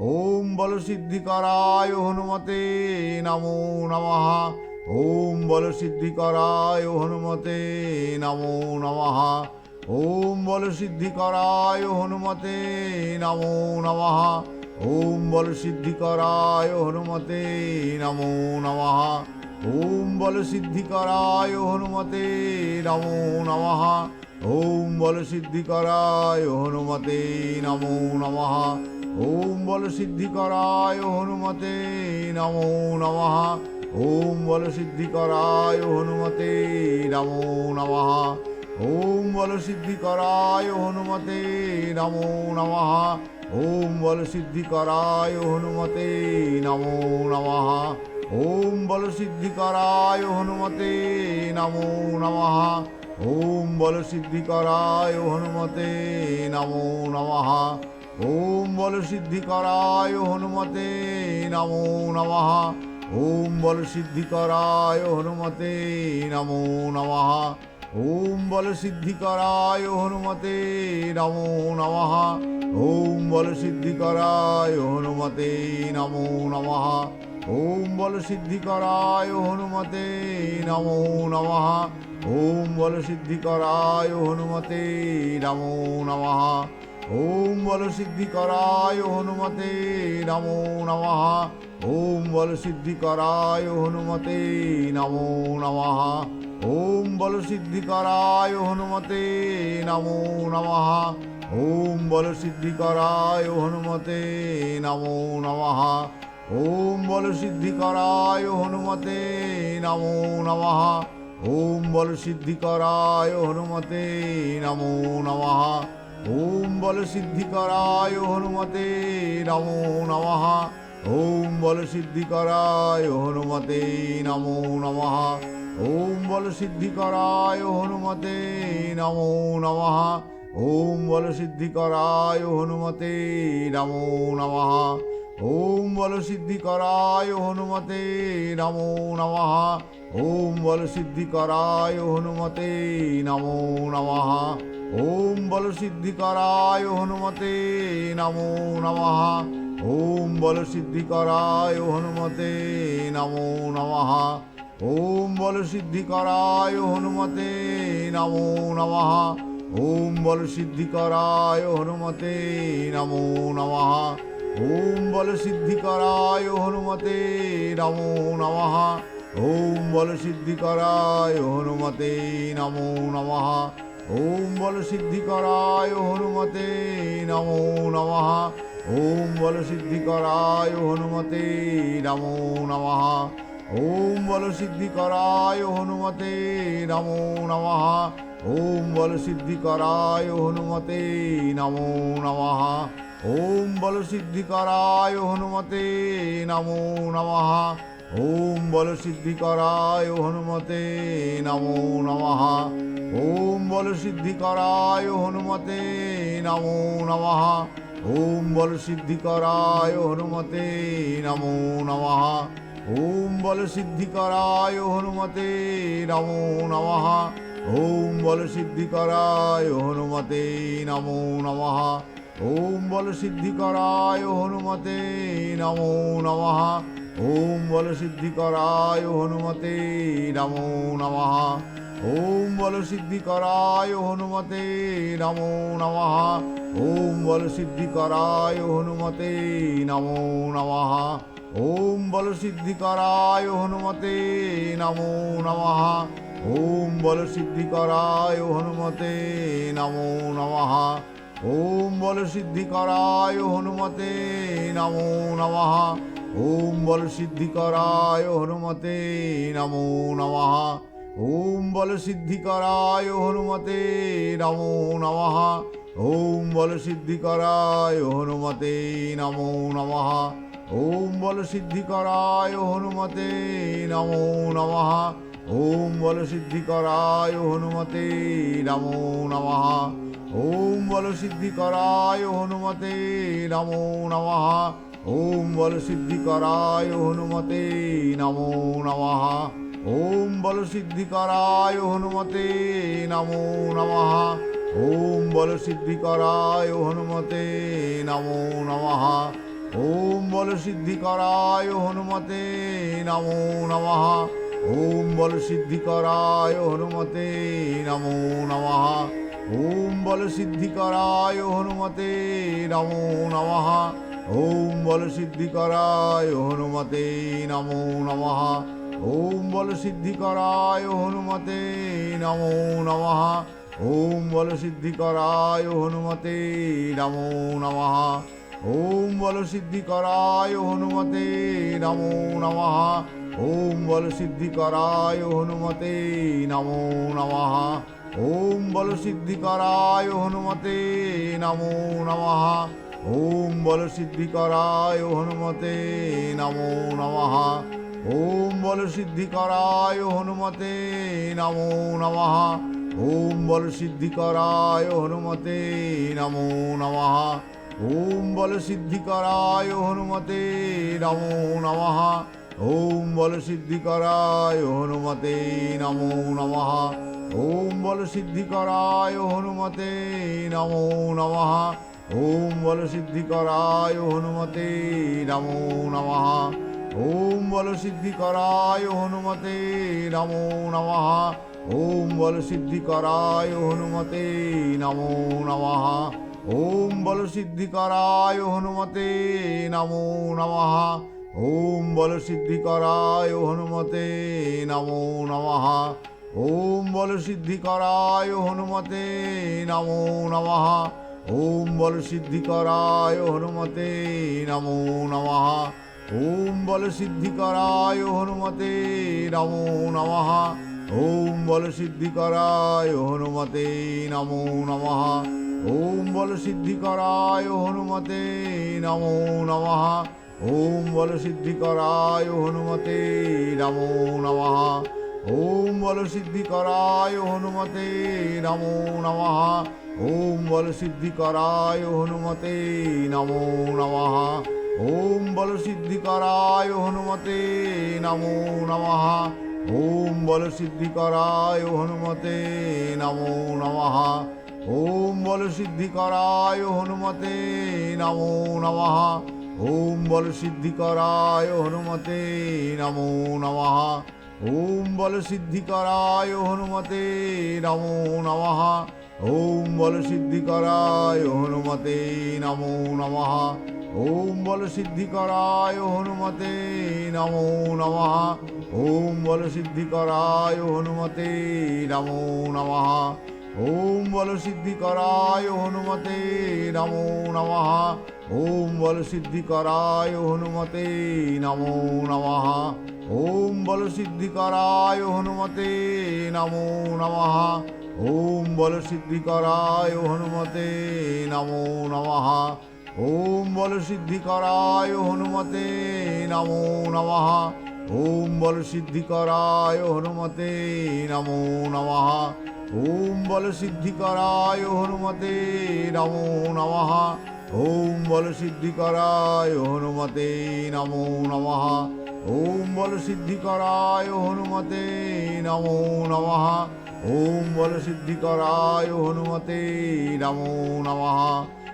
ওম বল সিদ্ধিকরায় হনুমতে নমো নমঃ। ওম বল সিদ্ধিকরায় হনুমতে নমো নমঃ। ওম বল সিদ্ধিকরায় হনুমতে নমো নমঃ। ওম বল সিদ্ধিকরায় হনুমতে নমো নমঃ। ওম বল সিদ্ধিকরায় হনুমতে নমো নমঃ। ওম বল সিদ্ধিকরায় হনুমতে নমো নমঃ। ওম বল সিদ্ধিকরায় হনুমতে নমো নমঃ। ওম বল সিদ্ধিকরায় হনুমতে নমো নমঃ। ওম বল সিদ্ধিকরায় হনুমতে নমো নমঃ। ওম বল সিদ্ধিকরায় হনুমতে নমো নমঃ। ওম বল সিদ্ধিকরায় হনুমতে নমো নমঃ। ওম বল সিদ্ধিকরায় হনুমতে নমো নমঃ। ওম বল সিদ্ধিকরায় হনুমতে নমো নমঃ। ওম বল সিদ্ধিকরায় হনুমতে নমো নমঃ। ওম বল সিদ্ধিকরায় হনুমতে নমো নমঃ। ওম বল সিদ্ধিকরায় হনুমতে নমো নমঃ। ওম বল সিদ্ধিকরায় হনুমতে নমো নমঃ। ওম বল সিদ্ধিকরায় হনুমতে নমো নমঃ। ওম বল সিদ্ধিকরায় হনুমতে নমো নমঃ। ওম বল সিদ্ধিকরায় হনুমতে নমো নমঃ। ওম বল সিদ্ধিকরায় হনুমতে নমো নমঃ। ওম বল সিদ্ধিকরায় হনুমতে নমো নমঃ। ওম বল সিদ্ধিকরায় হনুমতে নমো নমঃ। ওম বল সিদ্ধিকরায় হনুমতে নমো নমঃ। ওম বল সিদ্ধিকরায় হনুমতে নমো নমঃ। ওম বল সিদ্ধিকরায় হনুমতে নমো নমঃ। ওম বল সিদ্ধিকরায় হনুমতে নমো নমঃ। ওম বল সিদ্ধিকরায় হনুমতে নমো নমঃ। ওম বল সিদ্ধিকরায় হনুমতে নমো নমঃ। ওম বল সিদ্ধিকরায় হনুমতে নমো নমঃ। ওম বল সিদ্ধিকরায় হনুমতে নমো নমঃ। ওম বল সিদ্ধিকরায় হনুমতে নমো নমঃ। ওম বল সিদ্ধিকরায় হনুমতে নমো নমঃ। ওম বল সিদ্ধিকরায় হনুমতে নমো নমঃ। ওম বল সিদ্ধিকরায় হনুমতে নমো নমঃ। ওম বল সিদ্ধিকরায় হনুমতে নমো নমঃ। ওম বল সিদ্ধিকরায় হনুমতে নমো নমঃ। ওম বল সিদ্ধিকরায় হনুমতে নমো নমঃ। ওম বল সিদ্ধিকরায় হনুমতে নমো নমঃ। ওম বল সিদ্ধিকরায় হনুমতে নমো নমঃ। ওম বল সিদ্ধিকরায় হনুমতে নমো নমঃ। ওম বল সিদ্ধিকরায় হনুমতে নমো নমঃ। ওম বল সিদ্ধিকরায় হনুমতে নমো নমঃ। ওম বল সিদ্ধিকরায় হনুমতে নমো নমঃ। ওম বল সিদ্ধিকরায় হনুমতে নমো নমঃ। ওম বল সিদ্ধিকরায় হনুমতে নমো নমঃ। ওম বল সিদ্ধিকরায় হনুমতে নমো নমঃ। ওম বল সিদ্ধিকরায় হনুমতে নমো নমঃ। ওম বল সিদ্ধিকরায় হনুমতে নমো নমঃ। ওম বল সিদ্ধিকরায় হনুমতে নমো নমঃ। ওম বল সিদ্ধিকরায় হনুমতে নমো নমঃ। ওম বল সিদ্ধিকরায় হনুমতে নমো নমঃ। ওম বল সিদ্ধিকরায় হনুমতে নমো নমঃ। ওম বল সিদ্ধিকরায় হনুমতে নমো নমঃ। ওম বল সিদ্ধিকরায় হনুমতে নমো নমঃ। ওম বল সিদ্ধিকরায় হনুমতে নমো নমঃ। ওম বল সিদ্ধিকরায় হনুমতে নমো নমঃ। ওম বল সিদ্ধিকরায় হনুমতে নমো নমঃ। ওম বল সিদ্ধিকরায় হনুমতে নমো নমঃ। ওম বল সিদ্ধিকরায় হনুমতে নমো নমঃ। ওম বল সিদ্ধিকরায় হনুমতে নমো নমঃ। ওম বল সিদ্ধিকরায় হনুমতে নমো নমঃ। ওম বল সিদ্ধিকরায় হনুমতে নমো নমঃ। ওম বল সিদ্ধিকরায় হনুমতে নমো নমঃ। ওম বল সিদ্ধিকরায় হনুমতে নমো নমঃ। ওম বল সিদ্ধিকরায় হনুমতে নমো নমঃ। ওম বল সিদ্ধিকরায় হনুমতে নমো নমঃ। ওম বল সিদ্ধিকরায় হনুমতে নমো নমঃ। ওম বল সিদ্ধিকরায় হনুমতে নমো নমঃ। ওম বল সিদ্ধিকরায় হনুমতে নমো নমঃ। ওম বল সিদ্ধিকরায় হনুমতে নমো নমঃ। ওম বল সিদ্ধিকরায় হনুমতে নমো নমঃ। ওম বল সিদ্ধিকরায় হনুমতে নমো নমঃ। ওম বল সিদ্ধিকরায় হনুমতে নমো নমঃ। ওম বল সিদ্ধিকরায় হনুমতে নমো নমঃ। ওম বল সিদ্ধিকরায় হনুমতে নমো নমঃ। ওম বল সিদ্ধিকরায় হনুমতে নমো নমঃ। ওম বল সিদ্ধিকরায় হনুমতে নমো নমঃ। ওম বল সিদ্ধিকরায় হনুমতে নমো নমঃ। ওম বল সিদ্ধিকরায় হনুমতে নমো নমঃ। ওম বল সিদ্ধিকরায় হনুমতে নমো নমঃ। ওম বল সিদ্ধিকরায় হনুমতে নমো নমঃ। ওম বল সিদ্ধিকরায় হনুমতে নমো নমঃ। ওম বল সিদ্ধিকরায় হনুমতে নমো নমঃ। ওম বল সিদ্ধিকরায় হনুমতে নমো নমঃ। ওম বল সিদ্ধিকরায় হনুমতে নমো নমঃ। ওম বল সিদ্ধিকরায় হনুমতে নমো নমঃ। ওম বল সিদ্ধিকরায় হনুমতে নমো নমঃ। ওম বল সিদ্ধিকরায় হনুমতে নমো নমঃ। ওম বল সিদ্ধিকরায় হনুমতে নমো নমঃ। ওম বল সিদ্ধিকরায় হনুমতে নমো নমঃ। ওম বল সিদ্ধিকরায় হনুমতে নমো নমঃ। ওম বল সিদ্ধিকরায় হনুমতে নমো নমঃ। ওম বল সিদ্ধিকরায় হনুমতে নমো নমঃ। ওম বল সিদ্ধিকরায় হনুমতে নমো নমঃ। ওম বল সিদ্ধিকরায় হনুমতে নমো নমঃ। ওম বল সিদ্ধিকরায় হনুমতে নমো নমঃ। ওম বল সিদ্ধিকরায় হনুমতে নমো নমঃ। ওম বল সিদ্ধিকরায় হনুমতে নমো নমঃ। ওম বল সিদ্ধিকরায় হনুমতে নমো নমঃ। ওম বল সিদ্ধিকরায় হনুমতে নমো নমঃ। ওম বল সিদ্ধিকরায় হনুমতে নমো নমঃ। ওম বল সিদ্ধিকরায় হনুমতে নমো নমঃ। ওম বল সিদ্ধিকরায় হনুমতে নমো নমঃ। ওম বল সিদ্ধিকরায় হনুমতে নমো নমঃ। ওম বল সিদ্ধিকরায় হনুমতে নমো নমঃ। ওম বল সিদ্ধিকরায় হনুমতে নমো নমঃ। ওম বল সিদ্ধিকরায় হনুমতে নমো নমঃ।